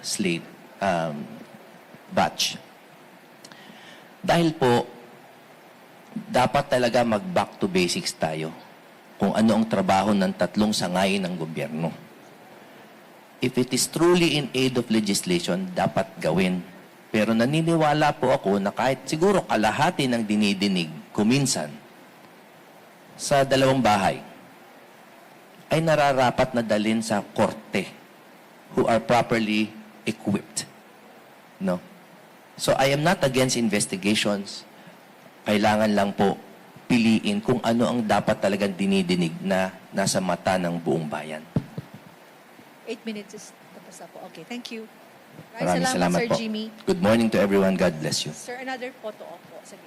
slate um, batch. Dahil po, dapat talaga mag-back to basics tayo kung ano ang trabaho ng tatlong sangayin ng gobyerno. If it is truly in aid of legislation, dapat gawin. Pero naniniwala po ako na kahit siguro kalahati ng dinidinig kuminsan sa dalawang bahay ay nararapat na dalin sa korte who are properly equipped. No? So I am not against investigations. Kailangan lang po piliin kung ano ang dapat talagang dinidinig na nasa mata ng buong bayan. Eight minutes is tapos na po. Okay, thank you. Maraming salamat, salamat Sir po. Jimmy. Good morning to everyone. God bless you. Sir, another photo op po. Sige.